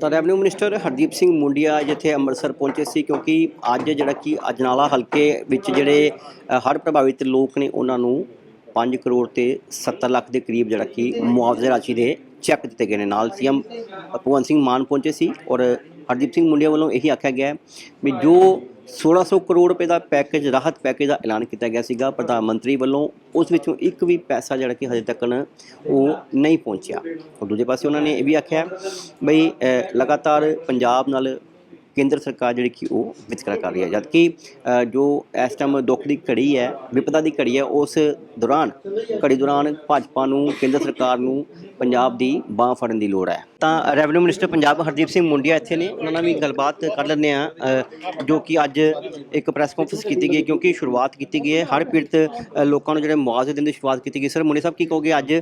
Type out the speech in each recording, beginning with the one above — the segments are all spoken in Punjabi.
ਤਾਂ ਰੈਵਨਿਊ ਮਿਨਿਸਟਰ ਹਰਦੀਪ ਸਿੰਘ ਮੁੰਡੀਆ ਜਿੱਥੇ ਅੰਮ੍ਰਿਤਸਰ ਪਹੁੰਚੇ ਸੀ ਕਿਉਂਕਿ ਅੱਜ ਜਿਹੜਾ ਕਿ ਅਜਨਾਲਾ ਹਲਕੇ ਵਿੱਚ ਜਿਹੜੇ ਅ, ਹੜ੍ਹ ਪ੍ਰਭਾਵਿਤ ਲੋਕ ਨੇ ਉਹਨਾਂ ਨੂੰ 5 ਕਰੋੜ ਤੇ 70 ਲੱਖ ਦੇ ਕਰੀਬ ਜਿਹੜਾ ਕਿ ਮੁਆਵਜ਼ੇ ਰਾਸ਼ੀ ਦੇ ਚੈੱਕ ਦਿੱਤੇ ਗਏ ਨੇ। ਨਾਲ ਸੀਐਮ ਭਗਵੰਤ ਸਿੰਘ ਮਾਨ ਪਹੁੰਚੇ ਸੀ ਔਰ ਹਰਦੀਪ ਸਿੰਘ ਮੁੰਡੀਆ ਵੱਲੋਂ ਇਹੀ ਆਖਿਆ ਗਿਆ ਵੀ ਜੋ 1600 ਕਰੋੜ ਰੁਪਏ ਦਾ ਪੈਕੇਜ ਰਾਹਤ ਪੈਕੇਜ ਦਾ ਐਲਾਨ ਕੀਤਾ ਗਿਆ ਸੀਗਾ। ਪ੍ਰਧਾਨ ਮੰਤਰੀ ਵੱਲੋਂ ਉਸ ਵਿੱਚੋਂ ਇੱਕ ਵੀ ਪੈਸਾ ਜਿਹੜਾ ਕਿ ਹਜੇ ਤੱਕ ਉਹ ਨਹੀਂ ਪਹੁੰਚਿਆ। ਔਰ ਦੂਜੇ ਪਾਸੇ ਉਹਨਾਂ ਨੇ ਇਹ ਵੀ ਆਖਿਆ ਬਈ ਲਗਾਤਾਰ ਪੰਜਾਬ ਨਾਲ ਕੇਂਦਰ ਸਰਕਾਰ ਜਿਹੜੀ ਕਿ ਉਹ ਵਿਤਕਰਾ ਕਰ ਰਹੀ ਹੈ। ਜਦ ਕਿ ਜੋ ਇਸ ਟਾਈਮ ਦੁੱਖ ਦੀ ਘੜੀ ਹੈ, ਵਿਪਤਾ ਦੀ ਘੜੀ ਹੈ, ਉਸ ਦੌਰਾਨ, ਘੜੀ ਦੌਰਾਨ ਭਾਜਪਾ ਨੂੰ, ਕੇਂਦਰ ਸਰਕਾਰ ਨੂੰ ਪੰਜਾਬ ਦੀ ਬਾਹ ਫੜਨ ਦੀ ਲੋੜ ਹੈ। ਤਾਂ ਰੈਵਨਿਊ ਮਿਨਿਸਟਰ ਪੰਜਾਬ ਹਰਦੀਪ ਸਿੰਘ ਮੁੰਡੀਆ ਇੱਥੇ ਨੇ। ਉਹਨਾਂ ਨਾਲ ਵੀ ਗੱਲਬਾਤ ਕਰ ਲੈਂਦੇ ਆ ਜੋ ਕਿ ਅੱਜ ਇੱਕ ਪ੍ਰੈਸ ਕਾਨਫਰੰਸ ਕੀਤੀ ਗਈ ਕਿਉਂਕਿ ਸ਼ੁਰੂਆਤ ਕੀਤੀ ਗਈ ਹੈ। ਹਰ ਪੀੜਤ ਲੋਕਾਂ ਨੂੰ ਜਿਹੜੇ ਮੁਆਵਜ਼ੇ ਦੇਣ ਦੀ ਸ਼ੁਰੂਆਤ ਕੀਤੀ ਗਈ। ਸਰ ਮੁੰਡੇ ਸਾਹਿਬ, ਕੀ ਕਹੋਗੇ ਅੱਜ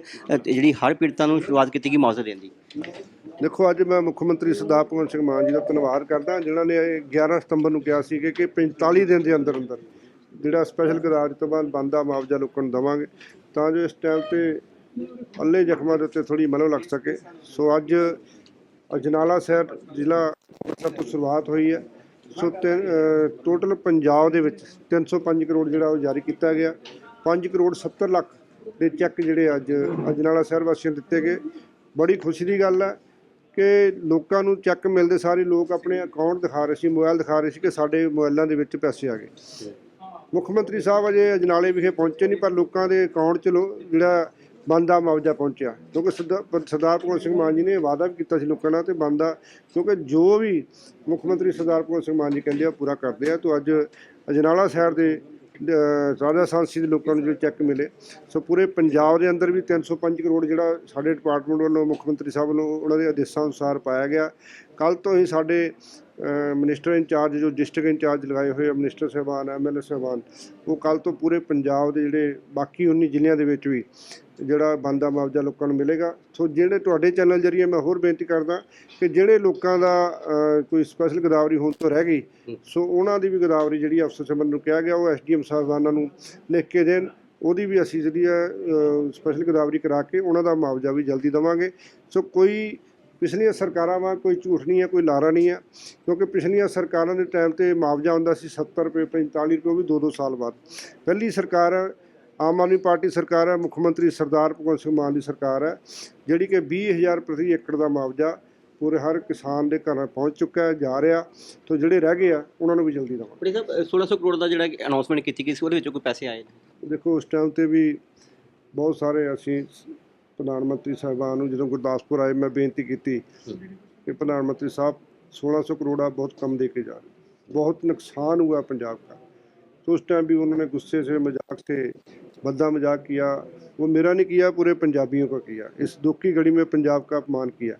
ਜਿਹੜੀ ਹਰ ਪੀੜਤਾਂ ਨੂੰ ਸ਼ੁਰੂਆਤ ਕੀਤੀ ਗਈ ਮੁਆਵਜ਼ੇ ਦੇਣ ਦੀ? ਦੇਖੋ, ਅੱਜ ਮੈਂ ਮੁੱਖ ਮੰਤਰੀ ਸਰਦਾਰ ਭਗਵੰਤ ਸਿੰਘ ਮਾਨ ਜੀ ਦਾ ਧੰਨਵਾਦ ਕਰਦਾ, ਜਿਨ੍ਹਾਂ ਨੇ ਇਹ 11 ਸਤੰਬਰ ਨੂੰ ਕਿਹਾ ਸੀ ਕਿ ਕਿ 45 ਦਿਨ ਦੇ ਅੰਦਰ ਅੰਦਰ ਜਿਹੜਾ ਸਪੈਸ਼ਲ ਗਰਾਜ ਤੋਂ ਬਾਅਦ ਬੰਦਾ ਮੁਆਵਜ਼ਾ ਲੋਕਾਂ ਨੂੰ ਦੇਵਾਂਗੇ, ਤਾਂ ਜੋ ਇਸ ਟਾਈਮ ਤੇ ਅੱਲੇ ਜ਼ਖਮਾਂ ਦੇ ਉੱਤੇ ਥੋੜੀ ਮਲੋ ਲੱਗ ਸਕੇ। ਸੋ ਅੱਜ ਅਜਨਾਲਾ ਸ਼ਹਿਰ ਜ਼ਿਲ੍ਹਾ ਸਭ ਤੋਂ ਸ਼ੁਰੂਆਤ ਹੋਈ ਹੈ। ਸੋ ਟੋਟਲ ਪੰਜਾਬ ਦੇ ਵਿੱਚ 305 ਕਰੋੜ ਜਿਹੜਾ ਉਹ ਜਾਰੀ ਕੀਤਾ ਗਿਆ। 5 ਕਰੋੜ 70 ਲੱਖ ਦੇ ਚੈੱਕ ਜਿਹੜੇ ਅੱਜ ਅਜਨਾਲਾ ਸ਼ਹਿਰ ਵਾਸੀਆਂ ਨੂੰ ਦਿੱਤੇ ਗਏ। ਬੜੀ ਖੁਸ਼ੀ ਦੀ ਗੱਲ ਹੈ ਕਿ ਲੋਕਾਂ ਨੂੰ ਚੈੱਕ ਮਿਲਦੇ ਸਾਰੇ ਲੋਕ ਆਪਣੇ ਅਕਾਊਂਟ ਦਿਖਾ ਰਹੇ ਸੀ ਮੋਬਾਈਲ ਦਿਖਾ ਰਹੇ ਸੀ ਕਿ ਸਾਡੇ ਮੋਬਾਈਲਾਂ ਦੇ ਵਿੱਚ ਪੈਸੇ ਆ ਗਏ। ਮੁੱਖ ਮੰਤਰੀ ਸਾਹਿਬ ਅਜੇ ਅਜਨਾਲੇ ਵਿਖੇ ਪਹੁੰਚੇ ਨਹੀਂ, ਪਰ ਲੋਕਾਂ ਦੇ ਅਕਾਊਂਟ 'ਚ ਲੋ- ਜਿਹੜਾ ਬੰਦਾ ਮੁਆਵਜ਼ਾ ਪਹੁੰਚਿਆ। ਕਿਉਂਕਿ ਸਰਦਾ- ਸਰਦਾਰ ਭਗਵੰਤ ਸਿੰਘ ਮਾਨ ਜੀ ਨੇ ਵਾਅਦਾ ਵੀ ਕੀਤਾ ਸੀ ਲੋਕਾਂ ਨਾਲ ਤੇ ਬੰਦਾ, ਕਿਉਂਕਿ ਜੋ ਵੀ ਮੁੱਖ ਮੰਤਰੀ ਸਰਦਾਰ ਭਗਵੰਤ ਸਿੰਘ ਮਾਨ ਜੀ ਕਹਿੰਦੇ ਆ ਪੂਰਾ ਕਰਦੇ ਆ। ਤੋਂ ਅੱਜ ਅਜਨਾਲਾ ਸ਼ਹਿਰ ਦੇ ਅਹ, ਰਾਜਾ ਸਾਂਸੀ ਦੇ ਲੋਕਾਂ ਨੂੰ ਜਿਹੜੇ ਚੈੱਕ ਮਿਲੇ। ਸੋ ਪੂਰੇ ਪੰਜਾਬ ਦੇ ਅੰਦਰ ਵੀ 305 ਕਰੋੜ ਜਿਹੜਾ ਸਾਡੇ ਡਿਪਾਰਟਮੈਂਟ ਵੱਲੋਂ ਮੁੱਖ ਮੰਤਰੀ ਸਾਹਿਬ ਵੱਲੋਂ ਉਹਨਾਂ ਦੇ ਆਦੇਸ਼ਾਂ ਅਨੁਸਾਰ ਪਾਇਆ ਗਿਆ। ਕੱਲ ਤੋਂ ਹੀ ਸਾਡੇ ਮਿਨਿਸਟਰ ਇੰਚਾਰਜ ਜੋ ਡਿਸਟ੍ਰਿਕਟ ਇੰਚਾਰਜ ਲਗਾਏ ਹੋਏ ਆ ਮਿਨਿਸਟਰ ਸਾਹਿਬਾਨ ਐਮਐਲਏ ਸਾਹਿਬਾਨ ਉਹ ਕੱਲ ਤੋਂ ਪੂਰੇ ਪੰਜਾਬ ਦੇ ਜਿਹੜੇ ਬਾਕੀ 19 ਜ਼ਿਲ੍ਹਿਆਂ ਦੇ ਵਿੱਚ ਵੀ ਜਿਹੜਾ ਬੰਦਾ ਮੁਆਵਜ਼ਾ ਲੋਕਾਂ ਨੂੰ ਮਿਲੇਗਾ। ਸੋ ਜਿਹੜੇ ਤੁਹਾਡੇ ਚੈਨਲ ਜਰੀਏ ਮੈਂ ਹੋਰ ਬੇਨਤੀ ਕਰਦਾ ਕਿ ਜਿਹੜੇ ਲੋਕਾਂ ਦਾ ਕੋਈ ਸਪੈਸ਼ਲ ਗਦਾਵਰੀ ਹੋਣ ਤੋਂ ਰਹਿ ਗਈ ਸੋ ਉਹਨਾਂ ਦੀ ਵੀ ਗਦਾਵਰੀ ਜਿਹੜੀ ਅਫਸਰ ਸਮਨ ਨੂੰ ਕਿਹਾ ਗਿਆ ਉਹ ਐਸਡੀਐਮ ਸਾਹਿਬਾਨਾਂ ਨੂੰ ਲਿਖ ਕੇ ਦੇਣ। ਉਹਦੀ ਵੀ ਅਸੀਂ ਜਿਹੜੀ ਹੈ ਸਪੈਸ਼ਲ ਗਦਾਵਰੀ ਕਰਾ ਕੇ ਉਹਨਾਂ ਦਾ ਮੁਆਵਜ਼ਾ ਵੀ ਜਲਦੀ ਦੇਵਾਂਗੇ। ਸੋ ਕੋਈ ਪਿਛਲੀਆਂ ਸਰਕਾਰਾਂ ਵਾਂ ਕੋਈ ਝੂਠ ਨਹੀਂ ਹੈ ਕੋਈ ਲਾਰਾ ਨਹੀਂ ਹੈ ਕਿਉਂਕਿ ਪਿਛਲੀਆਂ ਸਰਕਾਰਾਂ ਦੇ ਟਾਈਮ ਤੇ ਮੁਆਵਜ਼ਾ ਹੁੰਦਾ ਸੀ 70 ਰੁਪਏ 45 ਰੁਪਏ ਉਹ ਵੀ 2-2 ਸਾਲ ਬਾਅਦ। ਪਹਿਲੀ ਸਰਕਾਰ ਆਮ ਆਦਮੀ ਪਾਰਟੀ ਸਰਕਾਰ ਹੈ ਮੁੱਖ ਮੰਤਰੀ ਸਰਦਾਰ ਭਗਵੰਤ ਸਿੰਘ ਮਾਨ ਦੀ ਸਰਕਾਰ ਹੈ ਜਿਹੜੀ ਕਿ 20000 ਪ੍ਰਤੀ ਏਕੜ ਦਾ ਮੁਆਵਜ਼ਾ ਪੂਰੇ ਹਰ ਕਿਸਾਨ ਦੇ ਘਰ ਪਹੁੰਚ ਚੁੱਕਾ ਹੈ ਜਾ ਰਿਹਾ ਤੋਂ ਜਿਹੜੇ ਰਹਿ ਗਏ ਆ ਉਹਨਾਂ ਨੂੰ ਵੀ ਜਲਦੀ ਦਵਾਂਗੇ। ਬੜੀ ਸਾਹਿਬ 1600 ਕਰੋੜ ਦਾ ਜਿਹੜਾ ਅਨਾਉਂਸਮੈਂਟ ਕੀਤੀ ਗਈ ਸੀ ਉਹਦੇ ਵਿੱਚੋਂ ਕੋਈ ਪੈਸੇ ਆਏ ਨੇ? ਦੇਖੋ ਉਸ ਟਾਈਮ ਤੇ ਵੀ ਬਹੁਤ ਸਾਰੇ ਅਸੀਂ ਪ੍ਰਧਾਨ ਮੰਤਰੀ ਸਾਹਿਬਾਨ ਨੂੰ ਜਦੋਂ ਗੁਰਦਾਸਪੁਰ ਆਏ ਮੈਂ ਬੇਨਤੀ ਕੀਤੀ ਕਿ ਪ੍ਰਧਾਨ ਮੰਤਰੀ ਸਾਹਿਬ 1600 ਕਰੋੜ ਆ ਬਹੁਤ ਕਮ ਦੇ ਕੇ ਜਾ ਰਹੇ। ਬਹੁਤ ਨੁਕਸਾਨ ਹੋਇਆ ਪੰਜਾਬ ਦਾ। ਉਸ ਟਾਈਮ ਵੀ ਉਹਨਾਂ ਨੇ ਗੁੱਸੇ ਸੇ ਮਜ਼ਾਕ ਸੇ भद्दा मज़ाक किया वो मेरा नहीं किया पूरे पंजाबियों का किया। इस दुख की घड़ी में पंजाब का अपमान किया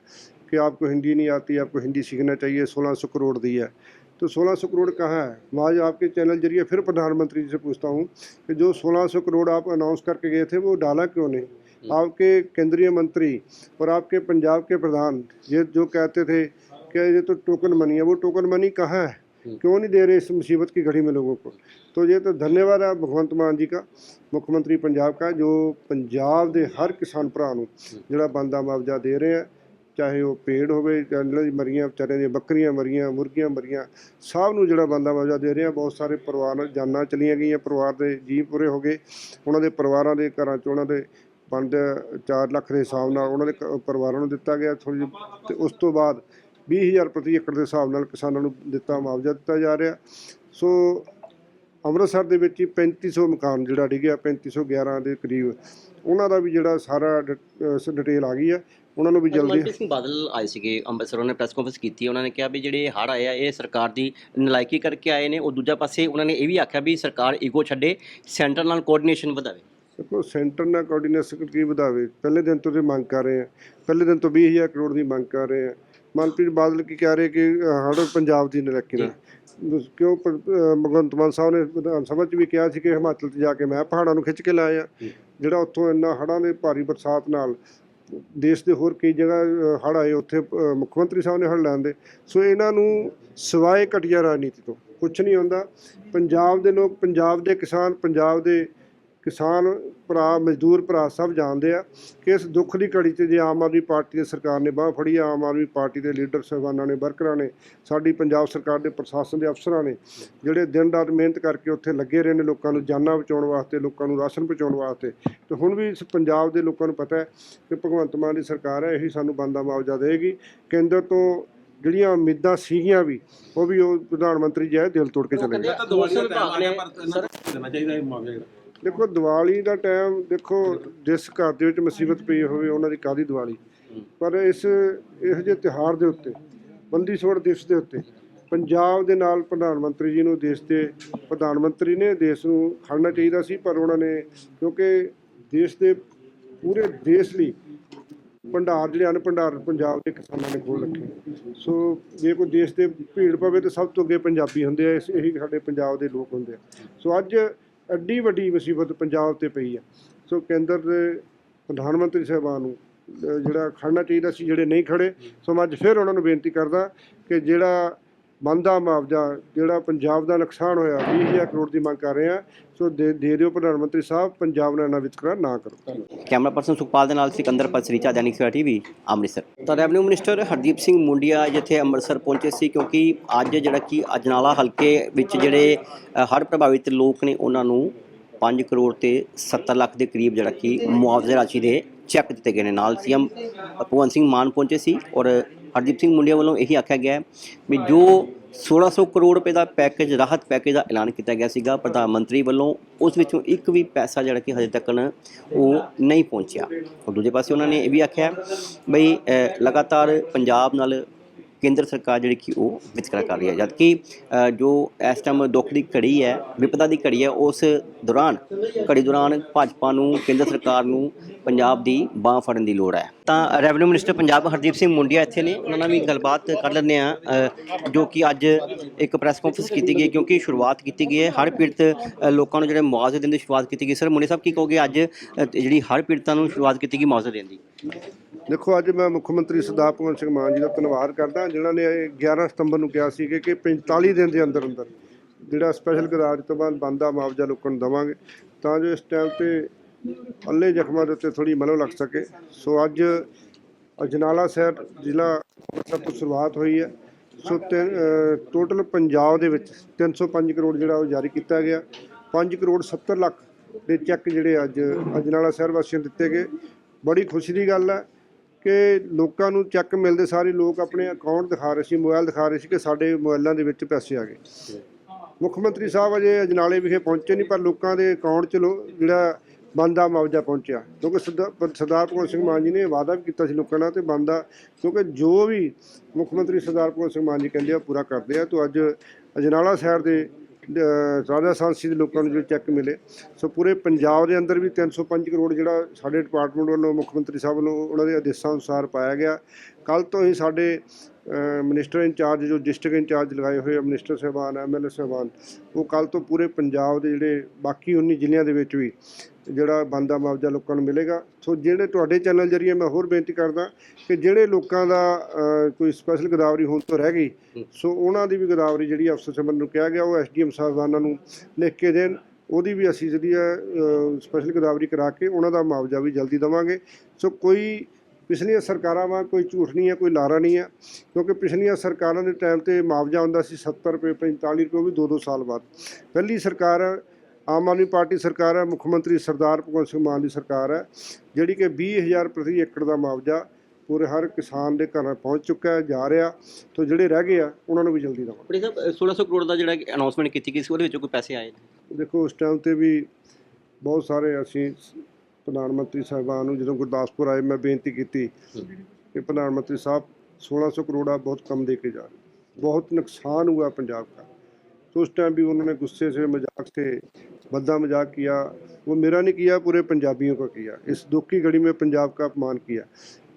कि आपको हिंदी नहीं आती आपको हिंदी सीखना चाहिए सोलह सौ करोड़ दी है। तो सोलह सौ करोड़ कहाँ है? मैं आज आपके चैनल ज़रिए फिर प्रधानमंत्री जी से पूछता हूँ कि जो सोलह सौ करोड़ आप अनाउंस करके गए थे वो डाला क्यों नहीं? आपके केंद्रीय मंत्री और आपके पंजाब के प्रधान ये जो कहते थे कि ये तो टोकन मनी है वो टोकन मनी कहाँ है? क्यों नहीं दे रहे इस मुसीबत की घड़ी में लोगों को तो ये तो धन्यवाद है भगवंत मान जी का ਮੁੱਖ ਮੰਤਰੀ ਪੰਜਾਬ ਦਾ ਜੋ ਪੰਜਾਬ ਦੇ ਹਰ ਕਿਸਾਨ ਭਰਾ ਨੂੰ ਜਿਹੜਾ ਬੰਦਾ ਮੁਆਵਜ਼ਾ ਦੇ ਰਹੇ ਆ ਚਾਹੇ ਉਹ ਪੇੜ ਹੋਵੇ ਜਾਂ ਇਹਨਾਂ ਦੀ ਮਰੀਆਂ ਵਿਚਾਰਿਆਂ ਦੀਆਂ ਬੱਕਰੀਆਂ ਮਰੀਆਂ ਮੁਰਗੀਆਂ ਮਰੀਆਂ ਸਭ ਨੂੰ ਜਿਹੜਾ ਬੰਦਾ ਮੁਆਵਜ਼ਾ ਦੇ ਰਹੇ ਆ ਬਹੁਤ ਸਾਰੇ ਪਰਿਵਾਰ ਨਾਲ ਜਾਨਾਂ ਚਲੀਆਂ ਗਈਆਂ ਪਰਿਵਾਰ ਦੇ ਜੀਅ ਪੂਰੇ ਹੋ ਗਏ ਉਹਨਾਂ ਦੇ ਪਰਿਵਾਰਾਂ ਦੇ ਘਰਾਂ 'ਚ ਉਹਨਾਂ ਦੇ ਪੰਜ 4 ਲੱਖ ਦੇ ਹਿਸਾਬ ਨਾਲ ਉਹਨਾਂ ਦੇ ਕ- ਪਰਿਵਾਰਾਂ ਨੂੰ ਦਿੱਤਾ ਗਿਆ ਥੋੜੀ ਤੇ ਉਸ ਤੋਂ ਬਾਅਦ 20000 ਪ੍ਰਤੀ ਏਕੜ ਦੇ ਹਿਸਾਬ ਨਾਲ ਕਿਸਾਨਾਂ ਨੂੰ ਦਿੱਤਾ ਮੁਆਵਜ਼ਾ ਦਿੱਤਾ ਜਾ ਰਿਹਾ। ਸੋ ਅੰਮ੍ਰਿਤਸਰ ਦੇ ਵਿੱਚ ਹੀ 3500 ਮਕਾਨ ਜਿਹੜਾ ਡਿੱਗਿਆ 3511 ਦੇ ਕਰੀਬ। ਉਹਨਾਂ ਦਾ ਵੀ ਜਿਹੜਾ ਸਾਰਾ ਡਿਟੇਲ ਆ ਗਈ ਆ। ਉਹਨਾਂ ਨੂੰ ਵੀ ਜਲਦੀ ਮਨਪ੍ਰੀਤ ਸਿੰਘ ਬਾਦਲ ਆਏ ਸੀਗੇ ਅੰਮ੍ਰਿਤਸਰ ਉਹਨੇ ਪ੍ਰੈਸ ਕਾਨਫਰੰਸ ਕੀਤੀ ਉਹਨਾਂ ਨੇ ਕਿਹਾ ਵੀ ਜਿਹੜੇ ਆਏ ਆ ਇਹ ਸਰਕਾਰ ਦੀ ਨਲਾਇਕੀ ਕਰਕੇ ਆਏ ਨੇ। ਉਹ ਦੂਜਾ ਪਾਸੇ ਉਹਨਾਂ ਨੇ ਇਹ ਵੀ ਆਖਿਆ ਵੀ ਸਰਕਾਰ ਈਗੋ ਛੱਡੇ ਸੈਂਟਰ ਨਾਲ ਕੋਆਰਡੀਨੇਸ਼ਨ ਵਧਾਵੇ। ਦੇਖੋ ਸੈਂਟਰ ਨਾਲ ਕੋਆਰਡੀਨੇਸ਼ਨ ਕੀ ਵਧਾਵੇ? ਪਹਿਲੇ ਦਿਨ ਤੋਂ ਤੇ ਮੰਗ ਕਰ ਰਹੇ ਆ ਪਹਿਲੇ ਦਿਨ ਤੋਂ 20000 ਕਰੋੜ ਦੀ ਮੰਗ ਕਰ ਰਹੇ ਆ। ਮਨਪ੍ਰੀਤ ਬਾਦਲ ਕੀ ਕਹਿ ਰਹੇ ਕਿ ਹੜ ਪੰਜਾਬ ਦੀ ਨਲਕੀ ਨਾਲ। ਕਿਉਂ ਭਗਵੰਤ ਮਾਨ ਸਾਹਿਬ ਨੇ ਵਿਧਾਨ ਸਭਾ 'ਚ ਵੀ ਕਿਹਾ ਸੀ ਕਿ ਹਿਮਾਚਲ 'ਚ ਜਾ ਕੇ ਮੈਂ ਪਹਾੜਾਂ ਨੂੰ ਖਿੱਚ ਕੇ ਲਾਇਆ ਜਿਹੜਾ ਉੱਥੋਂ ਇੰਨਾ ਹੜ੍ਹਾਂ ਦੇ ਭਾਰੀ ਬਰਸਾਤ ਨਾਲ ਦੇਸ਼ ਦੇ ਹੋਰ ਕਈ ਜਗ੍ਹਾ ਹੜ੍ਹ ਆਏ ਉੱਥੇ ਮੁੱਖ ਮੰਤਰੀ ਸਾਹਿਬ ਨੇ ਹੜ੍ਹ ਲੈਂਦੇ ਸੋ ਇਹਨਾਂ ਨੂੰ ਸਿਵਾਏ ਘਟੀਆ ਰਾਜਨੀਤੀ ਤੋਂ। ਕੁਝ ਨਹੀਂ ਹੁੰਦਾ। ਪੰਜਾਬ ਦੇ ਲੋਕ ਪੰਜਾਬ ਦੇ ਕਿਸਾਨ ਪੰਜਾਬ ਦੇ ਕਿਸਾਨ ਭਰਾ ਮਜ਼ਦੂਰ ਭਰਾ ਸਭ ਜਾਣਦੇ ਆ ਕਿ ਇਸ ਦੁੱਖ ਦੀ ਘੜੀ 'ਚ ਜੇ ਆਮ ਆਦਮੀ ਪਾਰਟੀ ਦੀ ਸਰਕਾਰ ਨੇ ਬਾਹ ਫੜੀ ਆਮ ਆਦਮੀ ਪਾਰਟੀ ਦੇ ਲੀਡਰ ਸਾਹਿਬਾਨਾਂ ਨੇ ਵਰਕਰਾਂ ਨੇ ਸਾਡੀ ਪੰਜਾਬ ਸਰਕਾਰ ਦੇ ਪ੍ਰਸ਼ਾਸਨ ਦੇ ਅਫਸਰਾਂ ਨੇ ਜਿਹੜੇ ਦਿਨ ਰਾਤ ਮਿਹਨਤ ਕਰਕੇ ਉੱਥੇ ਲੱਗੇ ਰਹੇ ਨੇ ਲੋਕਾਂ ਨੂੰ ਜਾਨਾਂ ਬਚਾਉਣ ਵਾਸਤੇ ਲੋਕਾਂ ਨੂੰ ਰਾਸ਼ਨ ਪਹੁੰਚਾਉਣ ਵਾਸਤੇ ਤੇ ਹੁਣ ਵੀ ਇਸ ਪੰਜਾਬ ਦੇ ਲੋਕਾਂ ਨੂੰ ਪਤਾ ਹੈ ਕਿ ਭਗਵੰਤ ਮਾਨ ਦੀ ਸਰਕਾਰ ਹੈ ਇਹੀ ਸਾਨੂੰ ਬੰਦਾ ਮੁਆਵਜ਼ਾ ਦੇਗੀ ਕੇਂਦਰ ਤੋਂ ਜਿਹੜੀਆਂ ਉਮੀਦਾਂ ਸੀਗੀਆਂ ਵੀ ਉਹ ਵੀ ਉਹ ਪ੍ਰਧਾਨ ਮੰਤਰੀ ਜੀ ਆਏ ਦਿਲ ਤੋੜ ਕੇ ਚਲੇ ਗਏ। ਦੇਖੋ ਦੀਵਾਲੀ ਦਾ ਟਾਈਮ ਦੇਖੋ ਜਿਸ ਘਰ ਦੇ ਵਿੱਚ ਮੁਸੀਬਤ ਪਈ ਹੋਵੇ ਉਹਨਾਂ ਦੀ ਕਾਦੀ ਦੀਵਾਲੀ? ਪਰ ਇਸ ਇਹੋ ਜਿਹੇ ਤਿਉਹਾਰ ਦੇ ਉੱਤੇ ਬੰਦੀ ਛੋੜ ਦਿਵਸ ਦੇ ਉੱਤੇ ਪੰਜਾਬ ਦੇ ਨਾਲ ਪ੍ਰਧਾਨ ਮੰਤਰੀ ਜੀ ਨੂੰ ਦੇਸ਼ ਦੇ ਪ੍ਰਧਾਨ ਮੰਤਰੀ ਨੇ ਦੇਸ਼ ਨੂੰ ਖੜਨਾ ਚਾਹੀਦਾ ਸੀ ਪਰ ਉਹਨਾਂ ਨੇ ਕਿਉਂਕਿ ਦੇਸ਼ ਦੇ ਪੂਰੇ ਦੇਸ਼ ਲਈ ਭੰਡਾਰ ਜਿਹੜੇ ਹਨ ਭੰਡਾਰ ਪੰਜਾਬ ਦੇ ਕਿਸਾਨਾਂ ਨੇ ਖੋਲ ਰੱਖੇ। ਸੋ ਜੇ ਕੋਈ ਦੇਸ਼ ਦੇ ਭੀੜ ਪਵੇ ਤਾਂ ਸਭ ਤੋਂ ਅੱਗੇ ਪੰਜਾਬੀ ਹੁੰਦੇ ਆ ਇਹੀ ਸਾਡੇ ਪੰਜਾਬ ਦੇ ਲੋਕ ਹੁੰਦੇ ਆ। ਸੋ ਅੱਜ ਐਡੀ ਵੱਡੀ ਮੁਸੀਬਤ ਪੰਜਾਬ ਤੇ ਪਈ ਆ। ਸੋ ਕੇਂਦਰ ਦੇ ਪ੍ਰਧਾਨ ਮੰਤਰੀ ਸਾਹਿਬਾਨ ਨੂੰ ਜਿਹੜਾ ਖੜਨਾ ਚਾਹੀਦਾ ਸੀ, ਜਿਹੜੇ ਨਹੀਂ ਖੜੇ, ਸੋ ਮੈਂ ਅੱਜ ਫਿਰ ਉਹਨਾਂ ਨੂੰ ਬੇਨਤੀ ਕਰਦਾ ਕਿ ਜਿਹੜਾ ਬੰਦਾ ਮੁਆਵਜ਼ਾ ਜਿਹੜਾ ਪੰਜਾਬ ਦਾ ਨੁਕਸਾਨ ਹੋਇਆ 20000 ਕਰੋੜ ਦੀ ਮੰਗ ਕਰ ਰਹੇ ਆ ਸੋ ਦੇ ਦੇ ਦਿਓ ਪ੍ਰਧਾਨ ਮੰਤਰੀ ਸਾਹਿਬ ਪੰਜਾਬ ਨਾਲ ਨਾ ਵਿਤਕਰਾ ਨਾ ਕਰੋ। ਕੈਮਰਾ ਪਰਸਨ ਸੁਖਪਾਲ ਦੇ ਨਾਲ ਸਿਕੰਦਰ ਪਸਰੀਚਾ ਦੈਨਿਕ ਸਵੇਰਾ ਟੀਵੀ ਅੰਮ੍ਰਿਤਸਰ। ਤਾਂ ਰੈਵਨਿਊ ਮਿਨਿਸਟਰ ਹਰਦੀਪ ਸਿੰਘ ਮੁੰਡੀਆ ਜਿੱਥੇ ਅੰਮ੍ਰਿਤਸਰ ਪਹੁੰਚੇ ਸੀ ਕਿਉਂਕਿ ਅੱਜ ਜਿਹੜਾ ਕਿ ਅਜਨਾਲਾ ਹਲਕੇ ਵਿੱਚ ਜਿਹੜੇ ਅ, ਹੜ੍ਹ ਪ੍ਰਭਾਵਿਤ ਲੋਕ ਨੇ ਉਹਨਾਂ ਨੂੰ 5 ਕਰੋੜ ਤੇ 70 ਲੱਖ ਦੇ ਕਰੀਬ ਜਿਹੜਾ ਕਿ ਮੁਆਵਜ਼ੇ ਰਾਸ਼ੀ ਦੇ ਚੈੱਕ ਦਿੱਤੇ ਗਏ ਨੇ। ਨਾਲ ਸੀਐਮ ਭਗਵੰਤ ਸਿੰਘ ਮਾਨ ਪਹੁੰਚੇ ਸੀ ਔਰ ਹਰਦੀਪ ਸਿੰਘ ਮੁੰਡੀਆ ਵੱਲੋਂ ਇਹੀ ਆਖਿਆ ਗਿਆ ਵੀ ਜੋ 1600 ਕਰੋੜ ਰੁਪਏ ਦਾ ਪੈਕੇਜ ਰਾਹਤ ਪੈਕੇਜ ਦਾ ਐਲਾਨ ਕੀਤਾ ਗਿਆ ਸੀਗਾ, ਪ੍ਰਧਾਨ ਮੰਤਰੀ ਵੱਲੋਂ, ਉਸ ਵਿੱਚੋਂ ਇੱਕ ਵੀ ਪੈਸਾ ਜਿਹੜਾ ਕਿ ਹਜੇ ਤੱਕ ਉਹ ਨਹੀਂ ਪਹੁੰਚਿਆ। ਔਰ ਦੂਜੇ ਪਾਸੇ ਉਹਨਾਂ ਨੇ ਇਹ ਵੀ ਆਖਿਆ ਬਈ ਲਗਾਤਾਰ ਪੰਜਾਬ ਨਾਲ ਕੇਂਦਰ ਸਰਕਾਰ ਜਿਹੜੀ ਕਿ ਉਹ ਵਿਤਕਰਾ ਕਰ ਰਹੀ ਹੈ। ਜਦ ਕਿ ਜੋ ਇਸ ਟਾਈਮ ਦੁੱਖ ਦੀ ਘੜੀ ਹੈ, ਵਿਪਤਾ ਦੀ ਘੜੀ ਹੈ, ਉਸ ਦੌਰਾਨ, ਘੜੀ ਦੌਰਾਨ ਭਾਜਪਾ ਨੂੰ, ਕੇਂਦਰ ਸਰਕਾਰ ਨੂੰ ਪੰਜਾਬ ਦੀ ਬਾਹ ਫੜਨ ਦੀ ਲੋੜ ਹੈ। ਤਾਂ ਰੈਵਨਿਊ ਮਿਨਿਸਟਰ ਪੰਜਾਬ ਹਰਦੀਪ ਸਿੰਘ ਮੁੰਡੀਆ ਇੱਥੇ ਨੇ। ਉਹਨਾਂ ਨਾਲ ਵੀ ਗੱਲਬਾਤ ਕਰ ਲੈਂਦੇ ਆ ਜੋ ਕਿ ਅੱਜ ਇੱਕ ਪ੍ਰੈਸ ਕਾਨਫਰੰਸ ਕੀਤੀ ਗਈ ਹੈ, ਕਿਉਂਕਿ ਸ਼ੁਰੂਆਤ ਕੀਤੀ ਗਈ ਹੈ। ਹਰ ਪੀੜਤ ਲੋਕਾਂ ਨੂੰ ਜਿਹੜੇ ਮੁਆਵਜ਼ੇ ਦੇਣ ਦੀ ਸ਼ੁਰੂਆਤ ਕੀਤੀ ਗਈ। ਸਰ ਮੁੰਡੇ ਸਾਹਿਬ, ਕੀ ਕਹੋਗੇ ਅੱਜ ਜਿਹੜੀ ਹਰ ਪੀੜਤਾਂ ਨੂੰ ਸ਼ੁਰੂਆਤ ਕੀਤੀ ਗਈ ਮੁਆਵਜ਼ੇ ਦੇਣ ਦੀ? ਦੇਖੋ, ਅੱਜ ਮੈਂ ਮੁੱਖ ਮੰਤਰੀ ਸਰਦਾਰ ਭਗਵੰਤ ਸਿੰਘ ਮਾਨ ਜੀ ਦਾ ਧੰਨਵਾਦ ਕਰਦਾ, ਜਿਨ੍ਹਾਂ ਨੇ ਇਹ 11 ਸਤੰਬਰ ਨੂੰ ਕਿਹਾ ਸੀ ਕਿ ਕਿ 45 ਦਿਨ ਦੇ ਅੰਦਰ ਅੰਦਰ ਜਿਹੜਾ ਸਪੈਸ਼ਲ ਗਰਾਜ ਤੋਂ ਬਾਅਦ ਬੰਦਾ ਮੁਆਵਜ਼ਾ ਲੋਕਾਂ ਨੂੰ ਦੇਵਾਂਗੇ, ਤਾਂ ਜੋ ਇਸ ਟਾਈਮ ਤੇ ਅੱਲੇ ਜ਼ਖਮਾਂ ਦੇ ਉੱਤੇ ਥੋੜੀ ਮਲੋ ਲੱਗ ਸਕੇ। ਸੋ ਅੱਜ ਅਜਨਾਲਾ ਸ਼ਹਿਰ ਜ਼ਿਲ੍ਹਾ ਅੰਮ੍ਰਿਤਸਰ ਤੋਂ ਸ਼ੁਰੂਆਤ ਹੋਈ ਹੈ। ਸੋ ਟੋਟਲ ਪੰਜਾਬ ਦੇ ਵਿੱਚ 305 ਕਰੋੜ ਜਿਹੜਾ ਉਹ ਜਾਰੀ ਕੀਤਾ ਗਿਆ। 5 ਕਰੋੜ 70 ਲੱਖ ਦੇ ਚੈੱਕ ਜਿਹੜੇ ਅੱਜ ਅਜਨਾਲਾ ਸ਼ਹਿਰ ਵਾਸੀਆਂ ਦਿੱਤੇ ਗਏ। ਬੜੀ ਖੁਸ਼ੀ ਦੀ ਗੱਲ ਹੈ ਕਿ ਲੋਕਾਂ ਨੂੰ ਚੈੱਕ ਮਿਲਦੇ ਸਾਰੇ ਲੋਕ ਆਪਣੇ ਅਕਾਊਂਟ ਦਿਖਾ ਰਹੇ ਸੀ ਮੋਬਾਈਲ ਦਿਖਾ ਰਹੇ ਸੀ ਕਿ ਸਾਡੇ ਮੋਬਾਈਲਾਂ ਦੇ ਵਿੱਚ ਪੈਸੇ ਆ ਗਏ। ਮੁੱਖ ਮੰਤਰੀ ਸਾਹਿਬ ਅਜੇ ਅਜਨਾਲੇ ਵਿਖੇ ਪਹੁੰਚੇ ਨਹੀਂ, ਪਰ ਲੋਕਾਂ ਦੇ ਅਕਾਊਂਟ 'ਚ ਲੋ- ਜਿਹੜਾ ਬੰਦਾ ਮੁਆਵਜ਼ਾ ਪਹੁੰਚਿਆ। ਕਿਉਂਕਿ ਸਰਦਾ- ਸਰਦਾਰ ਭਗਵੰਤ ਸਿੰਘ ਮਾਨ ਜੀ ਨੇ ਵਾਅਦਾ ਵੀ ਕੀਤਾ ਸੀ ਲੋਕਾਂ ਨਾਲ ਤੇ ਬੰਦਾ ਕਿਉਂਕਿ ਜੋ ਵੀ ਮੁੱਖ ਮੰਤਰੀ ਸਰਦਾਰ ਭਗਵੰਤ ਸਿੰਘ ਮਾਨ ਜੀ ਕਹਿੰਦੇ ਆ ਪੂਰਾ ਕਰਦੇ ਆ। ਤੋਂ ਅੱਜ ਅਜਨਾਲਾ ਸ਼ਹਿਰ ਦੇ ਅ, ਰਾਜਾ ਸਾਂਸੀ ਦੇ ਲੋਕਾਂ ਨੂੰ ਜੋ ਚੈੱਕ ਮਿਲੇ। ਸੋ ਪੂਰੇ ਪੰਜਾਬ ਦੇ ਅੰਦਰ ਵੀ 305 ਕਰੋੜ ਜਿਹੜਾ ਸਾਡੇ ਡਿਪਾਰਟਮੈਂਟ ਵੱਲੋਂ ਮੁੱਖ ਮੰਤਰੀ ਸਾਹਿਬ ਵੱਲੋਂ ਉਹਨਾਂ ਦੇ ਆਦੇਸ਼ਾਂ ਅਨੁਸਾਰ ਪਾਇਆ ਗਿਆ। ਕੱਲ ਤੋਂ ਹੀ ਸਾਡੇ ਅ, ਮਿਨਿਸਟਰ ਇੰਚਾਰਜ ਜੋ ਡਿਸਟ੍ਰਿਕਟ ਇੰਚਾਰਜ ਲਗਾਏ ਹੋਏ ਆ ਮਿਨਿਸਟਰ ਸਾਹਿਬਾਨ ਐਮਐਲਏ ਸਾਹਿਬਾਨ ਉਹ ਕੱਲ ਤੋਂ ਪੂਰੇ ਪੰਜਾਬ ਦੇ ਜਿਹੜੇ ਬਾਕੀ 19 ਜ਼ਿਲ੍ਹਿਆਂ ਦੇ ਵਿੱਚ ਵੀ ਜਿਹੜਾ ਬੰਦਾ ਮੁਆਵਜ਼ਾ ਲੋਕਾਂ ਨੂੰ ਮਿਲੇਗਾ। ਸੋ ਜਿਹੜੇ ਤੁਹਾਡੇ ਚੈਨਲ ਜਰੀਏ ਮੈਂ ਹੋਰ ਬੇਨਤੀ ਕਰਦਾ ਕਿ ਜਿਹੜੇ ਲੋਕਾਂ ਦਾ ਕੋਈ ਸਪੈਸ਼ਲ ਗਦਾਵਰੀ ਹੋਣ ਤੋਂ ਰਹਿ ਗਈ ਸੋ ਉਹਨਾਂ ਦੀ ਵੀ ਗਦਾਵਰੀ ਜਿਹੜੀ ਅਫਸਰ ਸਾਹਿਬਾਨ ਨੂੰ ਕਿਹਾ ਗਿਆ ਉਹ ਐਸਡੀਐਮ ਸਾਹਿਬਾਨਾਂ ਨੂੰ ਲਿਖ ਕੇ ਦੇਣ। ਉਹਦੀ ਵੀ ਅਸੀਂ ਜਿਹੜੀ ਹੈ ਸਪੈਸ਼ਲ ਗਦਾਵਰੀ ਕਰਾ ਕੇ ਉਹਨਾਂ ਦਾ ਮੁਆਵਜ਼ਾ ਵੀ ਜਲਦੀ ਦੇਵਾਂਗੇ। ਸੋ ਕੋਈ ਪਿਛਲੀਆਂ ਸਰਕਾਰਾਂ ਵਾਂ ਕੋਈ ਝੂਠ ਨਹੀਂ ਹੈ ਕੋਈ ਲਾਰਾ ਨਹੀਂ ਹੈ ਕਿਉਂਕਿ ਪਿਛਲੀਆਂ ਸਰਕਾਰਾਂ ਦੇ ਟਾਈਮ ਤੇ ਮੁਆਵਜ਼ਾ ਹੁੰਦਾ ਸੀ 70 ਰੁਪਏ 45 ਰੁਪਏ ਉਹ ਵੀ 2-2 ਸਾਲ ਬਾਅਦ। ਪਹਿਲੀ ਸਰਕਾਰ ਆਮ ਆਦਮੀ ਪਾਰਟੀ ਸਰਕਾਰ ਹੈ ਮੁੱਖ ਮੰਤਰੀ ਸਰਦਾਰ ਭਗਵੰਤ ਸਿੰਘ ਮਾਨ ਦੀ ਸਰਕਾਰ ਹੈ ਜਿਹੜੀ ਕਿ 20000 ਪ੍ਰਤੀ ਏਕੜ ਦਾ ਮੁਆਵਜ਼ਾ ਪੂਰੇ ਹਰ ਕਿਸਾਨ ਦੇ ਘਰ ਪਹੁੰਚ ਚੁੱਕਾ ਹੈ ਜਾ ਰਿਹਾ ਤੋਂ ਜਿਹੜੇ ਰਹਿ ਗਏ ਆ ਉਹਨਾਂ ਨੂੰ ਵੀ ਜਲਦੀ ਦਵਾਂਗੇ। ਬੜੀ ਸਾਹਿਬ 1600 ਕਰੋੜ ਦਾ ਜਿਹੜਾ ਅਨਾਉਂਸਮੈਂਟ ਕੀਤੀ ਗਈ ਸੀ ਉਹਦੇ ਵਿੱਚੋਂ ਕੋਈ ਪੈਸੇ ਆਏ ਨੇ? ਦੇਖੋ ਉਸ ਟਾਈਮ ਤੇ ਵੀ ਬਹੁਤ ਸਾਰੇ ਅਸੀਂ ਪ੍ਰਧਾਨ ਮੰਤਰੀ ਸਾਹਿਬਾਨ ਨੂੰ ਜਦੋਂ ਗੁਰਦਾਸਪੁਰ ਆਏ ਮੈਂ ਬੇਨਤੀ ਕੀਤੀ ਕਿ ਪ੍ਰਧਾਨ ਮੰਤਰੀ ਸਾਹਿਬ 1600 ਕਰੋੜ ਆ ਬਹੁਤ ਕਮ ਦੇ ਕੇ ਜਾ ਰਹੇ। ਬਹੁਤ ਨੁਕਸਾਨ ਹੋਇਆ ਪੰਜਾਬ ਦਾ। ਉਸ ਟਾਈਮ ਵੀ ਉਹਨਾਂ ਨੇ ਗੁੱਸੇ ਸੇ ਮਜ਼ਾਕ ਸੇ भद्दा मज़ाक किया वो मेरा नहीं किया पूरे पंजाबियों का किया। इस दुख की घड़ी में पंजाब का अपमान किया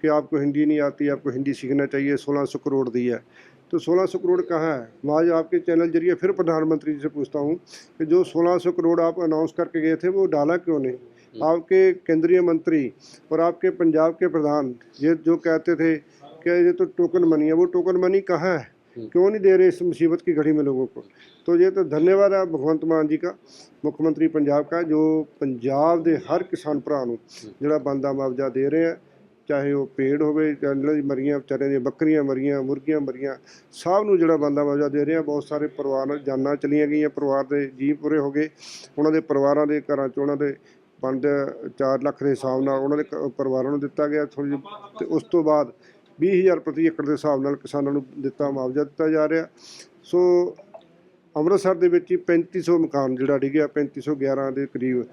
कि आपको हिंदी नहीं आती आपको हिंदी सीखना चाहिए सोलह सौ करोड़ दिया है। तो सोलह सौ करोड़ कहाँ है? मैं आज आपके चैनल ज़रिए फिर प्रधानमंत्री जी से पूछता हूँ कि जो 1600 करोड़ आप अनाउंस करके गए थे वो डाला क्यों नहीं? आपके केंद्रीय मंत्री और आपके पंजाब के प्रधान ये जो कहते थे कि ये तो टोकन मनी है वो टोकन मनी कहाँ है? क्यों नहीं दे रहे इस मुसीबत की घड़ी में लोगों को तो ये तो धन्यवाद है भगवंत मान जी का मुख्यमंत्री पंजाब का जो पंजाब ਦੇ ਹਰ ਕਿਸਾਨ ਭਰਾ ਨੂੰ ਜਿਹੜਾ ਬੰਦਾ ਮੁਆਵਜ਼ਾ ਦੇ ਰਹੇ ਆ ਚਾਹੇ ਉਹ ਪੇੜ ਹੋਵੇ ਜਾਂ ਜਿਹੜਾ ਦੀ ਮਰੀਆਂ ਵਿਚਾਰਿਆਂ ਦੀਆਂ ਬੱਕਰੀਆਂ ਮਰੀਆਂ ਮੁਰਗੀਆਂ ਮਰੀਆਂ ਸਭ ਨੂੰ ਜਿਹੜਾ ਬੰਦਾ ਮੁਆਵਜ਼ਾ ਦੇ ਰਹੇ ਆ ਬਹੁਤ ਸਾਰੇ ਪਰਿਵਾਰ ਨਾਲ ਜਾਨਾਂ ਚਲੀਆਂ ਗਈਆਂ ਪਰਿਵਾਰ ਦੇ ਜੀਅ ਪੂਰੇ ਹੋ ਗਏ ਉਹਨਾਂ ਦੇ ਪਰਿਵਾਰਾਂ ਦੇ ਘਰਾਂ 'ਚ ਉਹਨਾਂ ਦੇ ਪੰਜ 4 ਲੱਖ ਦੇ ਹਿਸਾਬ ਨਾਲ ਉਹਨਾਂ ਦੇ ਕ- ਪਰਿਵਾਰਾਂ ਨੂੰ ਦਿੱਤਾ ਗਿਆ ਥੋੜੀ ਜਿਹੀ ਤੇ ਉਸ ਤੋਂ ਬਾਅਦ 20000 ਪ੍ਰਤੀ ਏਕੜ ਦੇ ਹਿਸਾਬ ਨਾਲ ਕਿਸਾਨਾਂ ਨੂੰ ਦਿੱਤਾ ਮੁਆਵਜ਼ਾ ਦਿੱਤਾ ਜਾ ਰਿਹਾ। ਸੋ ਅੰਮ੍ਰਿਤਸਰ ਦੇ ਵਿੱਚ ਹੀ 3500 ਮਕਾਨ ਜਿਹੜਾ ਡਿੱਗਿਆ 3511 ਦੇ ਕਰੀਬ।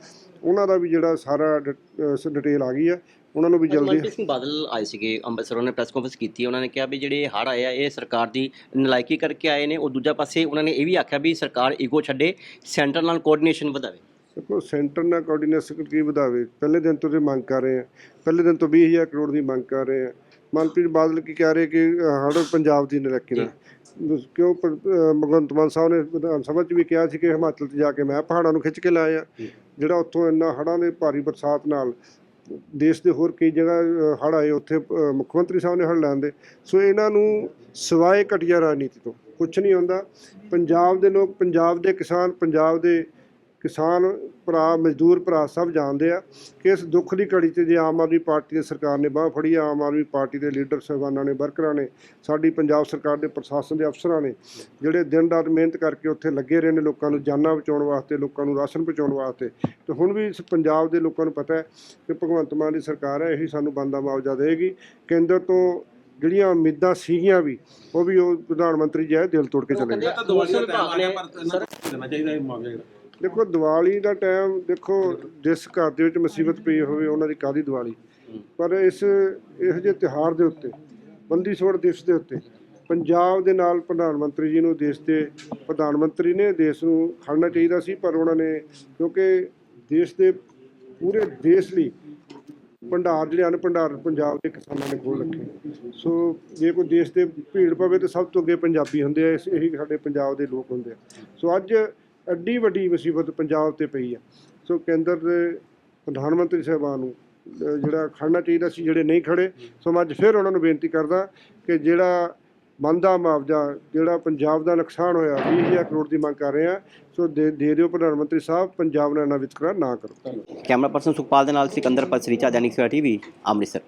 ਉਹਨਾਂ ਦਾ ਵੀ ਜਿਹੜਾ ਸਾਰਾ ਡਿਟੇਲ ਆ ਗਈ ਆ। ਉਹਨਾਂ ਨੂੰ ਵੀ ਜਲਦੀ ਮਨਪ੍ਰੀਤ ਸਿੰਘ ਬਾਦਲ ਆਏ ਸੀਗੇ ਅੰਮ੍ਰਿਤਸਰ ਉਹਨੇ ਪ੍ਰੈਸ ਕਾਨਫਰੰਸ ਕੀਤੀ ਉਹਨਾਂ ਨੇ ਕਿਹਾ ਵੀ ਜਿਹੜੇ ਆਏ ਆ ਇਹ ਸਰਕਾਰ ਦੀ ਨਲਾਇਕੀ ਕਰਕੇ ਆਏ ਨੇ। ਉਹ ਦੂਜਾ ਪਾਸੇ ਉਹਨਾਂ ਨੇ ਇਹ ਵੀ ਆਖਿਆ ਵੀ ਸਰਕਾਰ ਈਗੋ ਛੱਡੇ ਸੈਂਟਰ ਨਾਲ ਕੋਆਰਡੀਨੇਸ਼ਨ ਵਧਾਵੇ। ਦੇਖੋ ਸੈਂਟਰ ਨਾਲ ਕੋਆਰਡੀਨੇਸ਼ਨ ਕੀ ਵਧਾਵੇ। ਪਹਿਲੇ ਦਿਨ ਤੋਂ ਤੇ ਮੰਗ ਕਰ ਰਹੇ ਆ ਪਹਿਲੇ ਦਿਨ ਤੋਂ 20000 ਕਰੋੜ ਦੀ ਮੰਗ ਕਰ ਰਹੇ ਆ। ਮਨਪ੍ਰੀਤ ਬਾਦਲ ਕੀ ਕਹਿ ਰਹੇ ਕਿ ਹੜ ਪੰਜਾਬ ਦੀ ਨਲਕੀ ਨਾਲ। ਕਿਉਂ ਭਗਵੰਤ ਮਾਨ ਸਾਹਿਬ ਨੇ ਵਿਧਾਨ ਸਭਾ 'ਚ ਵੀ ਕਿਹਾ ਸੀ ਕਿ ਹਿਮਾਚਲ 'ਚ ਜਾ ਕੇ ਮੈਂ ਪਹਾੜਾਂ ਨੂੰ ਖਿੱਚ ਕੇ ਲਾਇਆ ਜਿਹੜਾ ਉੱਥੋਂ ਇੰਨਾ ਹੜ੍ਹਾਂ ਦੇ ਭਾਰੀ ਬਰਸਾਤ ਨਾਲ ਦੇਸ਼ ਦੇ ਹੋਰ ਕਈ ਜਗ੍ਹਾ ਹੜ੍ਹ ਆਏ ਉੱਥੇ ਮੁੱਖ ਮੰਤਰੀ ਸਾਹਿਬ ਨੇ ਹੜ੍ਹ ਲੈਂਦੇ ਸੋ ਇਹਨਾਂ ਨੂੰ ਸਿਵਾਏ ਘਟੀਆ ਰਾਜਨੀਤੀ ਤੋਂ। ਕੁਝ ਨਹੀਂ ਹੁੰਦਾ। ਪੰਜਾਬ ਦੇ ਲੋਕ ਪੰਜਾਬ ਦੇ ਕਿਸਾਨ ਪੰਜਾਬ ਦੇ ਕਿਸਾਨ ਭਰਾ, ਮਜ਼ਦੂਰ ਭਰਾ ਸਭ ਜਾਣਦੇ ਆ ਕਿ ਇਸ ਦੁੱਖ ਦੀ ਘੜੀ 'ਚ ਜੇ ਆਮ ਆਦਮੀ ਪਾਰਟੀ ਦੀ ਸਰਕਾਰ ਨੇ ਬਾਹ ਫੜੀ ਆਮ ਆਦਮੀ ਪਾਰਟੀ ਦੇ ਲੀਡਰ ਸਾਹਿਬਾਨਾਂ ਨੇ, ਵਰਕਰਾਂ ਨੇ, ਸਾਡੀ ਪੰਜਾਬ ਸਰਕਾਰ ਦੇ ਪ੍ਰਸ਼ਾਸਨ ਦੇ ਅਫਸਰਾਂ ਨੇ, ਜਿਹੜੇ ਦਿਨ ਰਾਤ ਮਿਹਨਤ ਕਰਕੇ ਉੱਥੇ ਲੱਗੇ ਰਹੇ ਨੇ ਲੋਕਾਂ ਨੂੰ ਜਾਨਾਂ ਬਚਾਉਣ ਵਾਸਤੇ, ਲੋਕਾਂ ਨੂੰ ਰਾਸ਼ਨ ਪਹੁੰਚਾਉਣ ਵਾਸਤੇ, ਤੇ ਹੁਣ ਵੀ ਇਸ ਪੰਜਾਬ ਦੇ ਲੋਕਾਂ ਨੂੰ ਪਤਾ ਹੈ ਕਿ ਭਗਵੰਤ ਮਾਨ ਦੀ ਸਰਕਾਰ ਹੈ, ਇਹੀ ਸਾਨੂੰ ਬੰਦਾ ਮੁਆਵਜ਼ਾ ਦੇਗੀ ਕੇਂਦਰ ਤੋਂ ਜਿਹੜੀਆਂ ਉਮੀਦਾਂ ਸੀਗੀਆਂ ਵੀ, ਉਹ ਵੀ ਉਹ ਪ੍ਰਧਾਨ ਮੰਤਰੀ ਜੀ ਦਿਲ ਤੋੜ ਕੇ ਚਲੇ ਗਏ। ਦੇਖੋ ਦੀਵਾਲੀ ਦਾ ਟਾਈਮ ਦੇਖੋ ਜਿਸ ਘਰ ਦੇ ਵਿੱਚ ਮੁਸੀਬਤ ਪਈ ਹੋਵੇ ਉਹਨਾਂ ਦੀ ਕਾਦੀ ਦੀਵਾਲੀ? ਪਰ ਇਸ ਇਹੋ ਜਿਹੇ ਤਿਉਹਾਰ ਦੇ ਉੱਤੇ ਬੰਦੀ ਛੋੜ ਦਿਵਸ ਦੇ ਉੱਤੇ ਪੰਜਾਬ ਦੇ ਨਾਲ ਪ੍ਰਧਾਨ ਮੰਤਰੀ ਜੀ ਨੂੰ ਦੇਸ਼ ਦੇ ਪ੍ਰਧਾਨ ਮੰਤਰੀ ਨੇ ਦੇਸ਼ ਨੂੰ ਖੜਨਾ ਚਾਹੀਦਾ ਸੀ ਪਰ ਉਹਨਾਂ ਨੇ ਕਿਉਂਕਿ ਦੇਸ਼ ਦੇ ਪੂਰੇ ਦੇਸ਼ ਲਈ ਭੰਡਾਰ ਜਿਹੜੇ ਹਨ ਭੰਡਾਰ ਪੰਜਾਬ ਦੇ ਕਿਸਾਨਾਂ ਨੇ ਖੋਲ ਰੱਖੇ। ਸੋ ਜੇ ਕੋਈ ਦੇਸ਼ ਦੇ ਭੀੜ ਪਵੇ ਤਾਂ ਸਭ ਤੋਂ ਅੱਗੇ ਪੰਜਾਬੀ ਹੁੰਦੇ ਆ ਇਸ- ਇਹੀ ਸਾਡੇ ਪੰਜਾਬ ਦੇ ਲੋਕ ਹੁੰਦੇ ਆ। ਸੋ ਅੱਜ ਐਡੀ ਵੱਡੀ ਮੁਸੀਬਤ ਪੰਜਾਬ ਤੇ ਪਈ ਆ। ਸੋ ਕੇਂਦਰ ਦੇ ਪ੍ਰਧਾਨ ਮੰਤਰੀ ਸਾਹਿਬਾਨ ਨੂੰ ਜਿਹੜਾ ਖੜਨਾ ਚਾਹੀਦਾ ਸੀ, ਜਿਹੜੇ ਨਹੀਂ ਖੜੇ, ਸੋ ਮੈਂ ਅੱਜ ਫਿਰ ਉਹਨਾਂ ਨੂੰ ਬੇਨਤੀ ਕਰਦਾ ਕਿ ਜਿਹੜਾ ਬੰਦਾ ਮੁਆਵਜ਼ਾ, ਜਿਹੜਾ ਪੰਜਾਬ ਦਾ ਨੁਕਸਾਨ ਹੋਇਆ 20000 ਕਰੋੜ ਦੀ ਮੰਗ ਕਰ ਰਹੇ ਆ, ਸੋ ਦੇ ਦੇ ਦਿਓ ਪ੍ਰਧਾਨ ਮੰਤਰੀ ਸਾਹਿਬ, ਪੰਜਾਬ ਨਾਲ ਨਾ ਵਿਤਕਰਾ ਨਾ ਕਰੋ। ਕੈਮਰਾ ਪਰਸਨ ਸੁਖਪਾਲ ਦੇ ਨਾਲ ਸਿਕੰਦਰ ਪਸਰੀਚਾ ਦੈਨਿਕ ਸਵੇਰਾ ਟੀਵੀ, ਅੰਮ੍ਰਿਤਸਰ।